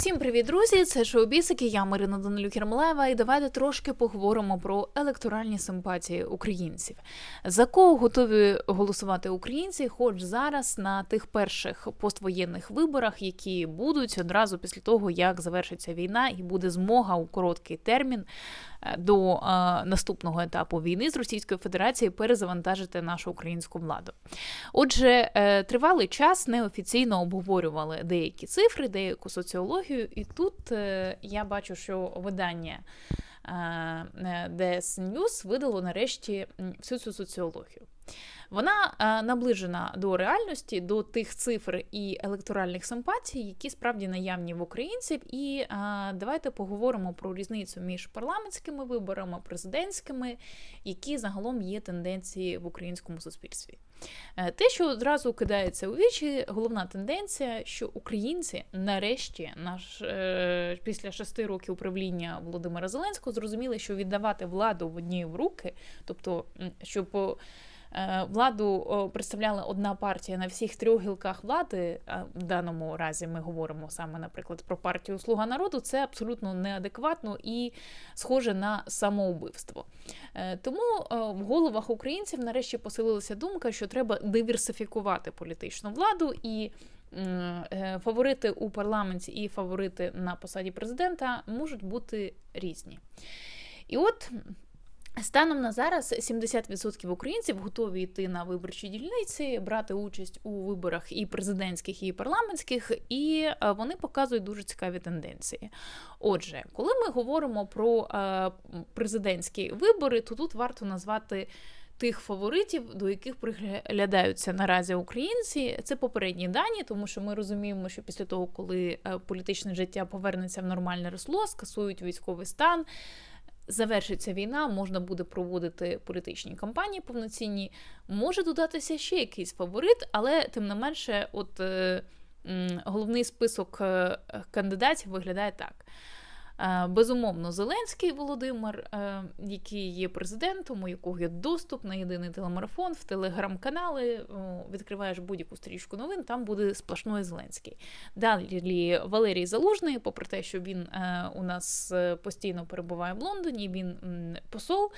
Всім привіт, друзі! Це шоу Бісики, я Марина Данилюк Єрмолаєва, і давайте трошки поговоримо про електоральні симпатії українців. За кого готові голосувати українці, хоч зараз на тих перших поствоєнних виборах, які будуть одразу після того, як завершиться війна, і буде змога у короткий термін до е, наступного етапу війни з Російською Федерацією перезавантажити нашу українську владу. Отже, е, тривалий час неофіційно обговорювали деякі цифри, деяку соціологію. І тут е, я бачу, що видання е, е, DS News видало нарешті всю цю соціологію. Вона е, наближена до реальності, до тих цифр і електоральних симпатій, які справді наявні в українців. І давайте поговоримо про різницю між парламентськими виборами, президентськими, які загалом є тенденції в українському суспільстві. Е, те, що одразу кидається у вічі, головна тенденція, що українці нарешті, наш після шести років управління Володимира Зеленського, зрозуміли, що віддавати владу в одні в руки, тобто щоб Е, владу представляла одна партія на всіх трьох гілках влади. В даному разі ми говоримо саме, наприклад, про партію Слуга народу. Це абсолютно неадекватно і схоже на самоубивство. Е, тому е, в головах українців нарешті поселилася думка, що треба диверсифікувати політичну владу і. Фаворити у парламенті і фаворити на посаді президента можуть бути різні. І от Станом на зараз 70% українців готові йти на виборчі дільниці, брати участь у виборах і президентських, і парламентських, і е, вони показують дуже цікаві тенденції. Отже, коли ми говоримо про е, президентські вибори, то тут варто назвати. Тих фаворитів, до яких приглядаються наразі українці, це попередні дані, тому що ми розуміємо, що після того, коли е, політичне життя повернеться в нормальне русло, скасують військовий стан, завершиться війна, можна буде проводити політичні кампанії повноцінні. Може додатися ще якийсь фаворит, але тим не менше, от е, головний список е, кандидатів виглядає так. Е, безумовно, Зеленський Володимир, е, який є президентом, у якого є доступ на єдиний телемарафон, в телеграм-канали, відкриваєш будь-яку стрічку новин, там буде сплошной Зеленський. Далі Валерій Залужний, попри те, що він е, у нас постійно перебуває в Лондоні, він посол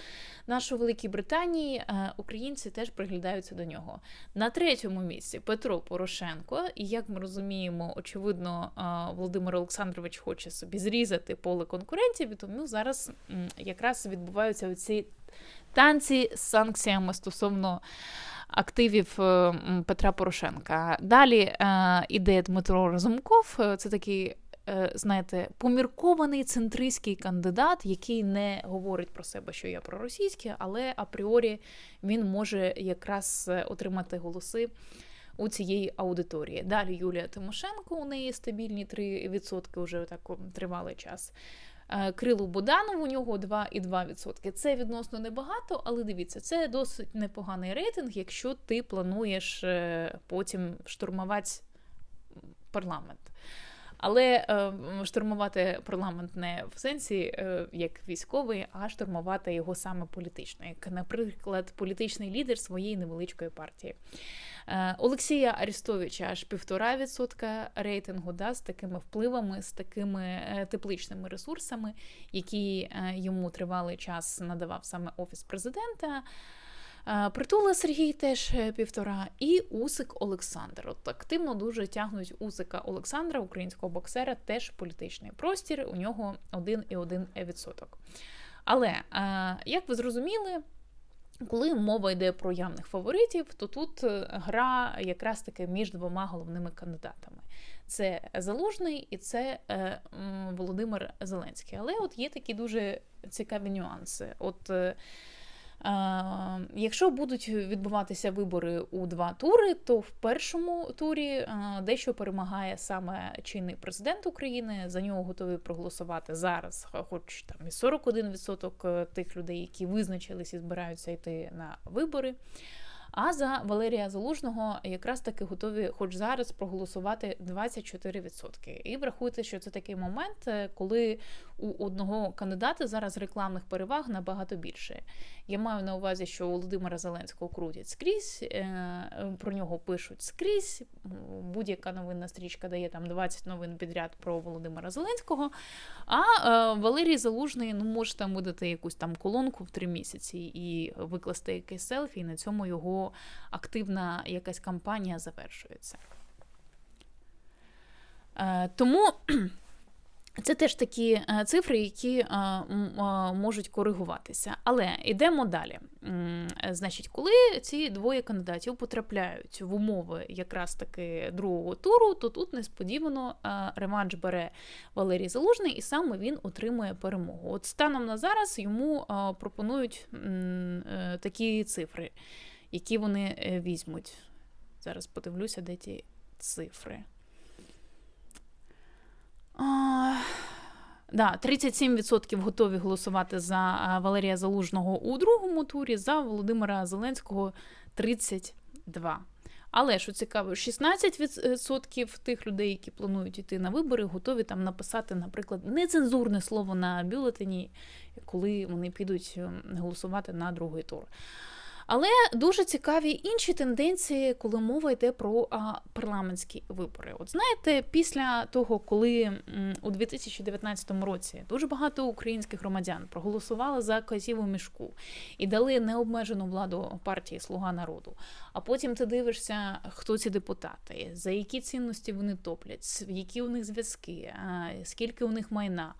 нашої Великій Британії, українці теж приглядаються до нього. На третьому місці Петро Порошенко, і як ми розуміємо, очевидно, Володимир Олександрович хоче собі зрізати по поле конкурентів, тому зараз якраз відбуваються ці танці з санкціями стосовно активів е, Петра Порошенка. Далі е, іде Дмитро Разумков, е, це такий. Знаєте, поміркований центристський кандидат, який не говорить про себе, що я проросійський, але апріорі він може якраз отримати голоси у цієї аудиторії. Далі Юлія Тимошенко, у неї стабільні 3% вже так тривалий час. Е, Крилу Буданов у нього 2,2%. Це відносно небагато, але дивіться, це досить непоганий рейтинг, якщо ти плануєш е, потім штурмувати парламент. Але е, штурмувати парламент не в сенсі е, як військовий, а штурмувати його саме політично, як, наприклад, політичний лідер своєї невеличкої партії. Е, Олексія Арістовича аж півтора відсотка рейтингу да, з такими впливами, з такими тепличними ресурсами, які йому тривалий час надавав саме офіс президента. Притула Сергій теж півтора, і Усик Олександр. От активно дуже тягнуть Усика Олександра, українського боксера, теж політичний простір. У нього 1,1%. Але як ви зрозуміли, коли мова йде про явних фаворитів, то тут е, гра якраз таки між двома головними кандидатами: це Залужний і це е, Володимир Зеленський. Але от є такі дуже цікаві нюанси. От е, Якщо будуть відбуватися вибори у два тури, то в першому турі дещо перемагає саме чинний президент України. За нього готові проголосувати зараз, хоч там і 41% тих людей, які визначились і збираються йти на вибори. А за Валерія Залужного якраз таки готові, хоч зараз, проголосувати 24%. І врахуйте, що це такий момент, е, коли у одного кандидата зараз рекламних переваг набагато більше. Я маю на увазі, що Володимира Зеленського крутять скрізь, е, про нього пишуть скрізь. Будь-яка новинна стрічка дає там 20 новин підряд про Володимира Зеленського. А е, Валерій Залужний ну може там видати якусь там колонку в три місяці і викласти якийсь селфі, і на цьому його активна якась кампанія завершується. Е, тому. Це теж такі е, цифри, які е, можуть коригуватися. Але йдемо далі. Значить, коли ці двоє кандидатів потрапляють в умови якраз таки другого туру, то тут несподівано реванш бере Валерій Залужний, і саме він отримує перемогу. От станом на зараз йому пропонують такі цифри, які вони візьмуть. Зараз подивлюся, де ті цифри. Да, 37% готові голосувати за Валерія Залужного у другому турі, за Володимира Зеленського 32%. Але що цікаво, 16% тих людей, які планують йти на вибори, готові там написати, наприклад, нецензурне слово на бюлетені, коли вони підуть ем, голосувати на другий тур. Але дуже цікаві інші тенденції, коли мова йде про парламентські вибори. От знаєте, після того, коли у 2019 році дуже багато українських громадян проголосували за казіву мішку і дали необмежену владу партії Слуга народу. А потім ти дивишся, хто ці депутати, за які цінності вони топлять, які у них зв'язки, скільки у них майна.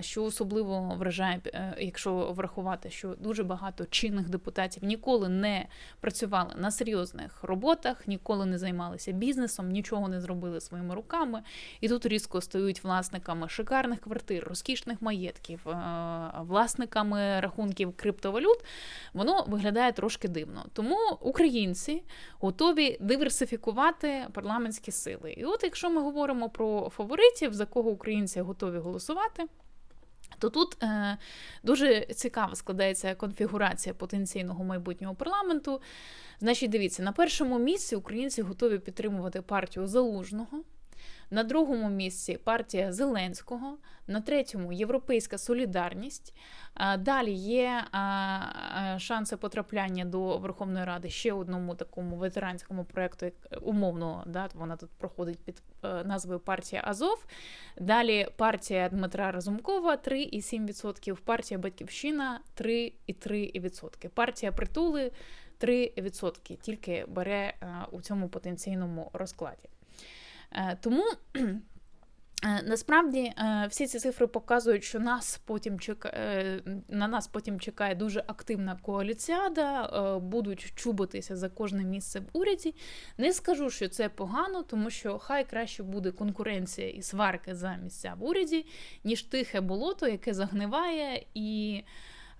Що особливо вражає, е, якщо врахувати, що дуже багато чинних депутатів ніколи не працювали на серйозних роботах, ніколи не займалися бізнесом, нічого не зробили своїми руками, і тут різко стають власниками шикарних квартир, розкішних маєтків, е, власниками рахунків криптовалют, воно виглядає трошки дивно. Тому українці готові диверсифікувати парламентські сили. І от, якщо ми говоримо про фаворитів, за кого українці готові голосувати. То тут е, дуже цікаво складається конфігурація потенційного майбутнього парламенту. Значить, дивіться, на першому місці українці готові підтримувати партію залужного. На другому місці партія Зеленського, на третьому Європейська Солідарність. Далі є шанси потрапляння до Верховної Ради ще одному такому ветеранському проєкту, умовно, да, вона тут проходить під е, назвою партія Азов. Далі партія Дмитра Разумкова 3,7%, партія Батьківщина 3,3%. Партія Притули 3% тільки бере е, у цьому потенційному розкладі. Е, тому. Е, насправді е, всі ці цифри показують, що нас потім чекає, на нас потім чекає дуже активна коаліціада, будуть чубитися за кожне місце в уряді. Не скажу, що це погано, тому що хай краще буде конкуренція і сварки за місця в уряді, ніж тихе болото, яке загниває і.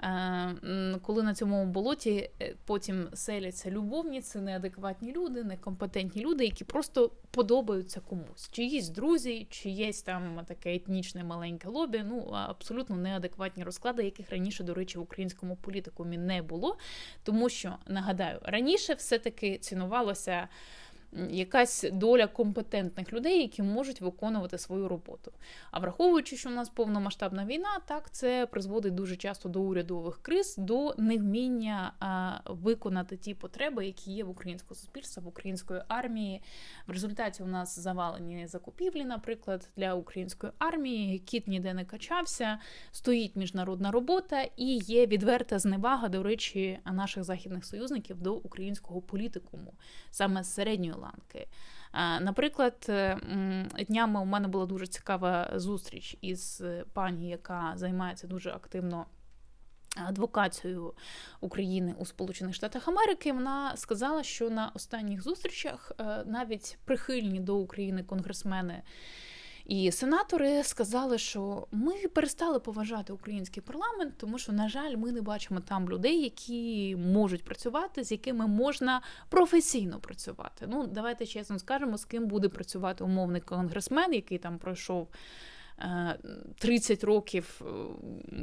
Е, коли на цьому болоті е, потім селяться любовниці, неадекватні люди, некомпетентні люди, які просто подобаються комусь. Чиїсь друзі, чиєсь там таке етнічне маленьке лобі, ну абсолютно неадекватні розклади, яких раніше, до речі, в українському політикумі не було. Тому що нагадаю, раніше все-таки цінувалося якась доля компетентних людей, які можуть виконувати свою роботу. А враховуючи, що в нас повномасштабна війна, так це призводить дуже часто до урядових криз, до невміння виконати ті потреби, які є в українського суспільства, в української армії. В результаті у нас завалені закупівлі, наприклад, для української армії, кіт ніде не качався, стоїть міжнародна робота і є відверта зневага, до речі, наших західних союзників до українського політикуму, саме середньої ланки. Наприклад, е, днями у мене була дуже цікава зустріч із пані, яка займається дуже активно. Адвокацією України у Сполучених Штатах Америки вона сказала, що на останніх зустрічах е, навіть прихильні до України конгресмени і сенатори сказали, що ми перестали поважати український парламент, тому що, на жаль, ми не бачимо там людей, які можуть працювати, з якими можна професійно працювати. Ну, давайте чесно скажемо, з ким буде працювати умовний конгресмен, який там пройшов. Е, 30 років е,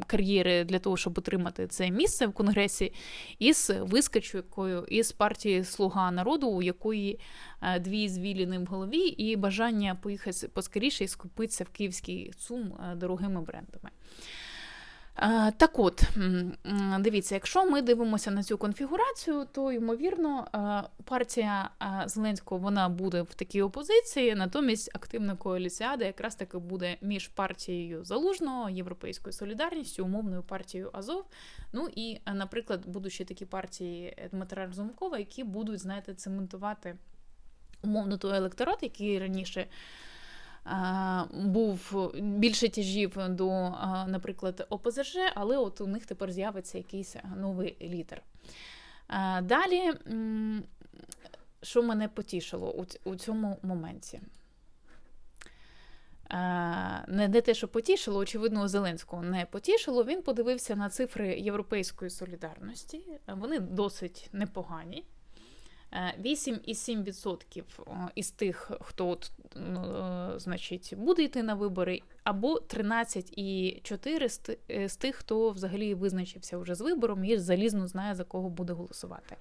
кар'єри для того, щоб отримати це місце в конгресі, із вискочкою із партії Слуга народу, у якої е, дві звіліни в голові, і бажання поїхати поскоріше і скупитися в київський ЦУМ е, дорогими брендами. Е, Так от, дивіться, якщо ми дивимося на цю конфігурацію, то ймовірно е, партія е, Зеленського вона буде в такій опозиції, натомість активна коаліціада якраз таки буде між партією Залужного, Європейською солідарністю, умовною партією Азов. Ну і, наприклад, будуть ще такі партії Дмитра Разумкова, які будуть, знаєте, цементувати умовно той електорат, який раніше. А, Був більше тяжів до, наприклад, ОПЗЖ, але от у них тепер з'явиться якийсь новий лідер. Далі, що мене потішило у, цьому моменті? Не, те, що потішило, очевидно, Зеленського не потішило. Він подивився на цифри Європейської солідарності. Вони досить непогані. Е, 8,7% із тих, хто от, е, значить, буде йти на вибори, або 13,4% з е, з тих, хто взагалі визначився вже з вибором і залізно знає, за кого буде голосувати.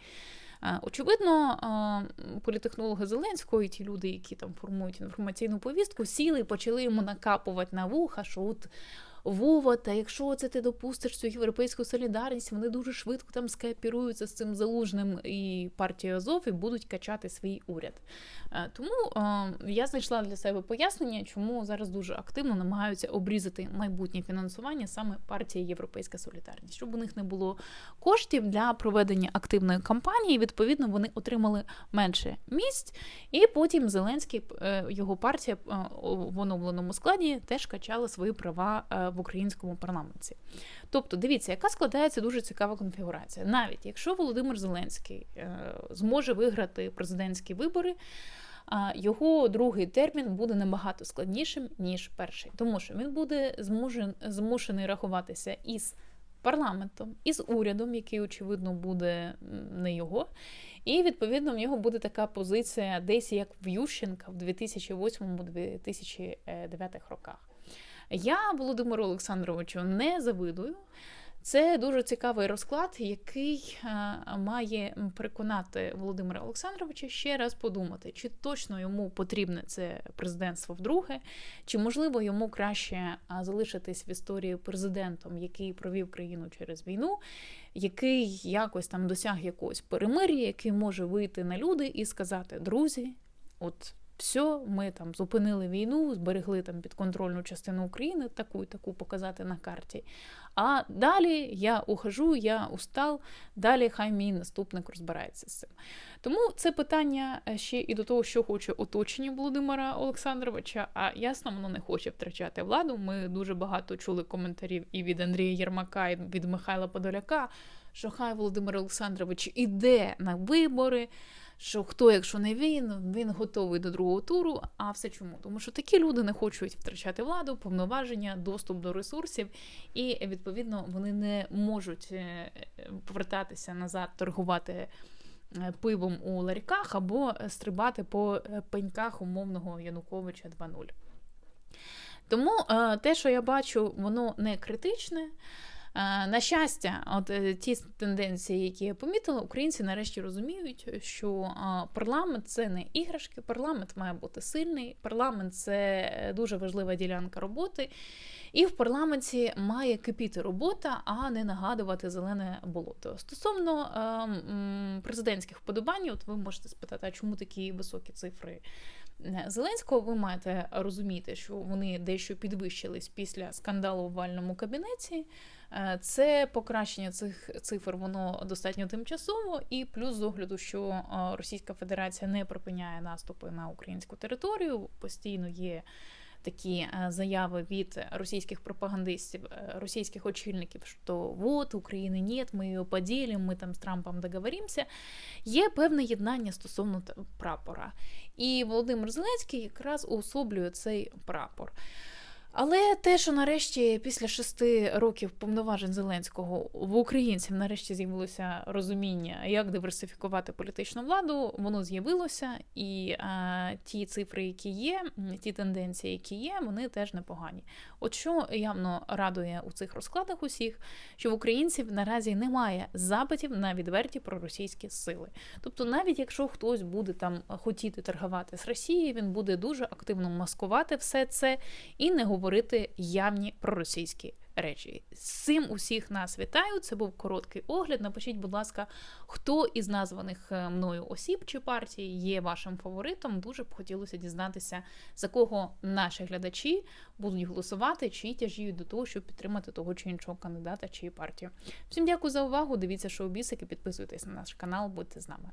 Е, Очевидно, е, політехнологи Зеленського і ті люди, які там формують інформаційну повістку, сіли і почали йому накапувати на вуха, що от Вова, та якщо це ти допустиш цю європейську солідарність, вони дуже швидко там скооперуються з цим залужним і партією Азов і будуть качати свій уряд. Е, Тому е, я знайшла для себе пояснення, чому зараз дуже активно намагаються обрізати майбутнє фінансування саме партії Європейська Солідарність, щоб у них не було коштів для проведення активної кампанії. Відповідно, вони отримали менше місць, і потім Зеленський, е, його партія в оновленому складі теж качала свої права е, в українському парламенті. Тобто, дивіться, яка складається дуже цікава конфігурація. Навіть якщо Володимир Зеленський е, зможе виграти президентські вибори. Його другий термін буде набагато складнішим ніж перший, тому що він буде змушен, змушений рахуватися із парламентом, із урядом, який очевидно буде не його, і відповідно в нього буде така позиція, десь як в Ющенка в 2008-2009 роках. Я Володимиру Олександровичу не завидую. Це дуже цікавий розклад, який е, має переконати Володимира Олександровича ще раз подумати, чи точно йому потрібне це президентство вдруге, чи можливо йому краще е, залишитись в історії президентом, який провів країну через війну, який якось там досяг якогось перемир'я, який може вийти на люди і сказати: друзі, от все, ми там зупинили війну, зберегли там підконтрольну частину України, таку і таку показати на карті. А далі я ухожу, я устал, далі хай мій наступник розбирається з цим. Тому це питання е, ще і до того, що хоче оточення Володимира Олександровича, а ясно, воно не хоче втрачати владу. Ми дуже багато чули коментарів і від Андрія Єрмака, і від Михайла Подоляка, що хай Володимир Олександрович іде на вибори що хто, якщо не він, він готовий до другого туру. А все чому? Тому що такі люди не хочуть втрачати владу, повноваження, доступ до ресурсів, і відповідно вони не можуть е, повертатися назад, торгувати. е, Пивом у ларьках або стрибати по е, пеньках умовного Януковича 2.0. Тому те, що я бачу, воно не критичне. Е, На щастя, от е, ті тенденції, які я помітила, українці нарешті розуміють, що е, парламент це не іграшки, парламент має бути сильний, парламент це дуже важлива ділянка роботи, і в парламенті має кипіти робота, а не нагадувати зелене болото. Стосовно президентських вподобань, от ви можете спитати, а чому такі високі цифри Зеленського? Ви маєте розуміти, що вони дещо підвищились після скандалу в овальному кабінеті. Е, Це покращення цих цифр, воно достатньо тимчасово, і плюс з огляду, що е, Російська Федерація не припиняє наступи на українську територію, постійно є такі е, заяви від російських пропагандистів, е, російських очільників, що от України нет, ми її поділимо, ми там з Трампом договоримося. Є певне єднання стосовно прапора. І Володимир Зеленський якраз уособлює цей прапор. Але те, що нарешті після шести років повноважень Зеленського в українців нарешті з'явилося розуміння, як диверсифікувати політичну владу, воно з'явилося, і а, ті цифри, які є, ті тенденції, які є, вони теж непогані. От що явно радує у цих розкладах усіх, що в українців наразі немає запитів на відверті проросійські сили. Тобто, навіть якщо хтось буде там хотіти торгувати з Росією, він буде дуже активно маскувати все це і не говорити явні проросійські речі. З цим усіх нас вітаю. Це був короткий огляд. Напишіть, будь ласка, хто із названих е, мною осіб чи партій є вашим фаворитом. Дуже б хотілося дізнатися, за кого наші глядачі будуть голосувати, чи тяжіють до того, щоб підтримати того чи іншого кандидата чи партію. Всім дякую за увагу. Дивіться шоу бісики, підписуйтесь на наш канал, будьте з нами.